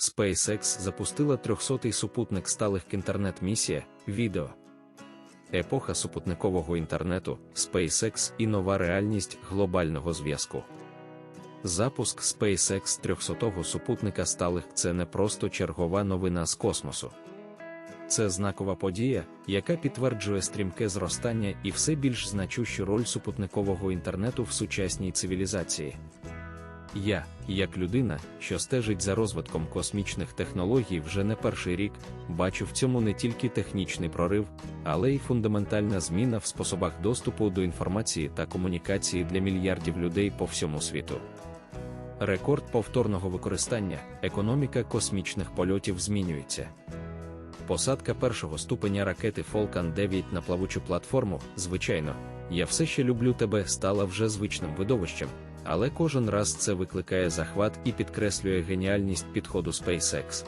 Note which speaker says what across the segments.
Speaker 1: SpaceX запустила 300-й супутник сталих інтернет-місія відео. Епоха супутникового інтернету, SpaceX і нова реальність глобального зв'язку. Запуск SpaceX 300-го супутника сталих це не просто чергова новина з космосу. Це знакова подія, яка підтверджує стрімке зростання і все більш значущу роль супутникового інтернету в сучасній цивілізації. Я, як людина, що стежить за розвитком космічних технологій вже не перший рік, бачу в цьому не тільки технічний прорив, але й фундаментальна зміна в способах доступу до інформації та комунікації для мільярдів людей по всьому світу. Рекорд повторного використання, економіка космічних польотів змінюється. Посадка першого ступеня ракети Falcon 9 на плавучу платформу, звичайно, я все ще люблю тебе стала вже звичним видовищем, але кожен раз це викликає захват і підкреслює геніальність підходу SpaceX.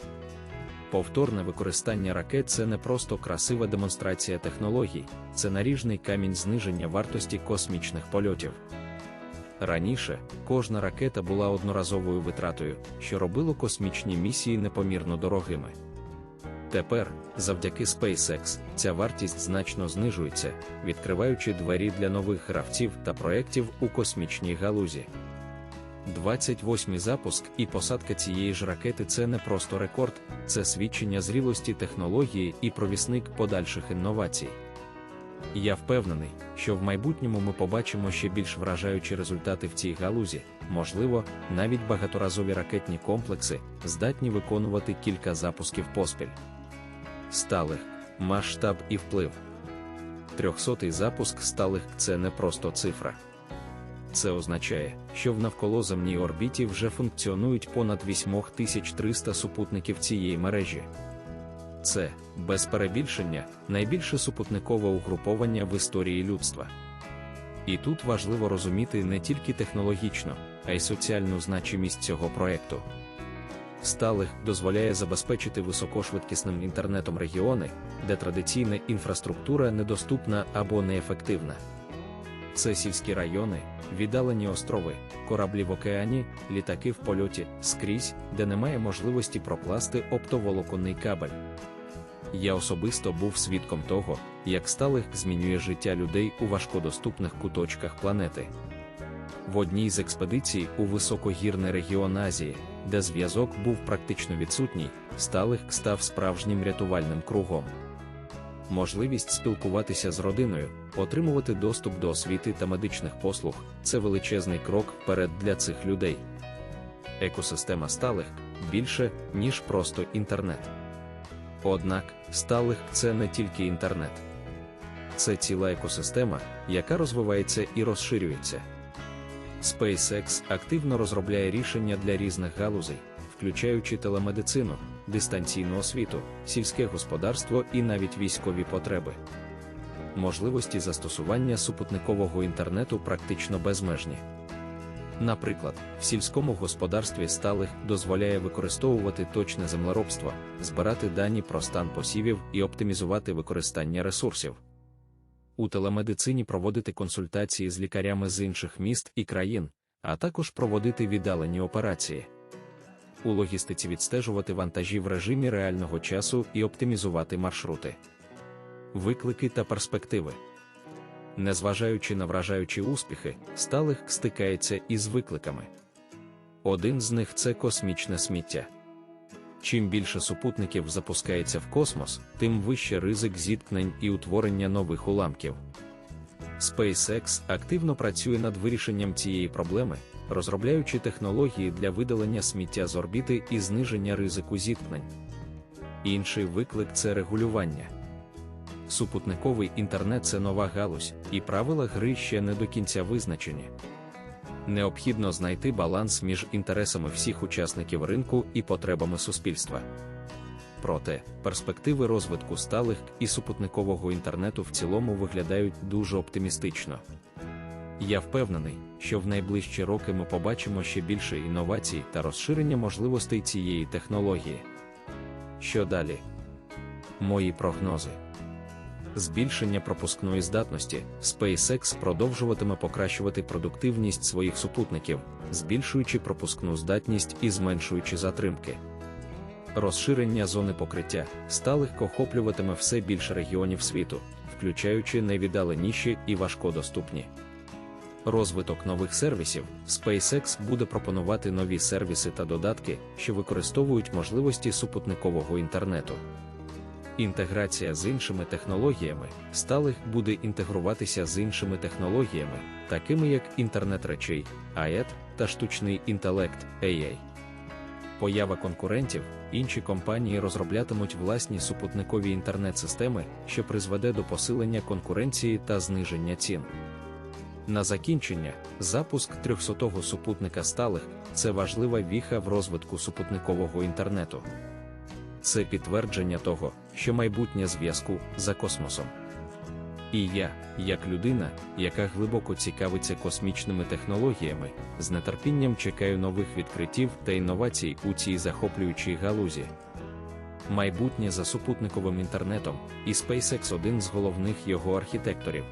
Speaker 1: Повторне використання ракет це не просто красива демонстрація технологій, це наріжний камінь зниження вартості космічних польотів. Раніше кожна ракета була одноразовою витратою, що робило космічні місії непомірно дорогими. Тепер, завдяки SpaceX, ця вартість значно знижується, відкриваючи двері для нових гравців та проєктів у космічній галузі. 28-й запуск і посадка цієї ж ракети це не просто рекорд, це свідчення зрілості технології і провісник подальших інновацій. Я впевнений, що в майбутньому ми побачимо ще більш вражаючі результати в цій галузі, можливо, навіть багаторазові ракетні комплекси здатні виконувати кілька запусків поспіль. Сталих, масштаб і вплив. Трьохсотий запуск сталих це не просто цифра. Це означає, що в навколоземній орбіті вже функціонують понад 8300 супутників цієї мережі. Це, без перебільшення, найбільше супутникове угруповання в історії людства. І тут важливо розуміти не тільки технологічно, а й соціальну значимість цього проекту. Сталих дозволяє забезпечити високошвидкісним інтернетом регіони, де традиційна інфраструктура недоступна або неефективна. Це сільські райони, віддалені острови, кораблі в океані, літаки в польоті, скрізь, де немає можливості прокласти оптоволоконний кабель. Я особисто був свідком того, як сталих змінює життя людей у важкодоступних куточках планети. В одній з експедицій у високогірний регіон Азії, де зв'язок був практично відсутній, сталих став справжнім рятувальним кругом. Можливість спілкуватися з родиною, отримувати доступ до освіти та медичних послуг це величезний крок вперед для цих людей. Екосистема сталих більше, ніж просто інтернет. Однак, сталих це не тільки інтернет, це ціла екосистема, яка розвивається і розширюється. SpaceX активно розробляє рішення для різних галузей, включаючи телемедицину, дистанційну освіту, сільське господарство і навіть військові потреби. Можливості застосування супутникового інтернету практично безмежні. Наприклад, в сільському господарстві сталих дозволяє використовувати точне землеробство, збирати дані про стан посівів і оптимізувати використання ресурсів. У телемедицині проводити консультації з лікарями з інших міст і країн, а також проводити віддалені операції. У логістиці відстежувати вантажі в режимі реального часу і оптимізувати маршрути. Виклики та перспективи. Незважаючи на вражаючі успіхи, сталих стикається із викликами. Один з них це космічне сміття. Чим більше супутників запускається в космос, тим вище ризик зіткнень і утворення нових уламків. SpaceX активно працює над вирішенням цієї проблеми, розробляючи технології для видалення сміття з орбіти і зниження ризику зіткнень. Інший виклик це регулювання. Супутниковий інтернет це нова галузь, і правила гри ще не до кінця визначені. Необхідно знайти баланс між інтересами всіх учасників ринку і потребами суспільства. Проте, перспективи розвитку сталих і супутникового інтернету в цілому виглядають дуже оптимістично. Я впевнений, що в найближчі роки ми побачимо ще більше інновацій та розширення можливостей цієї технології. Що далі? Мої прогнози. Збільшення пропускної здатності SpaceX продовжуватиме покращувати продуктивність своїх супутників, збільшуючи пропускну здатність і зменшуючи затримки. Розширення зони покриття сталих охоплюватиме все більше регіонів світу, включаючи найвіддаленіші і важкодоступні. Розвиток нових сервісів SpaceX буде пропонувати нові сервіси та додатки, що використовують можливості супутникового інтернету. Інтеграція з іншими технологіями сталих буде інтегруватися з іншими технологіями, такими як інтернет речей, АЕТ та штучний інтелект AI. Поява конкурентів, інші компанії розроблятимуть власні супутникові інтернет-системи, що призведе до посилення конкуренції та зниження цін. На закінчення, запуск 300-го супутника сталих це важлива віха в розвитку супутникового інтернету. Це підтвердження того, що майбутнє зв'язку за космосом. І я, як людина, яка глибоко цікавиться космічними технологіями, з нетерпінням чекаю нових відкриттів та інновацій у цій захоплюючій галузі. Майбутнє за супутниковим інтернетом, і SpaceX один з головних його архітекторів.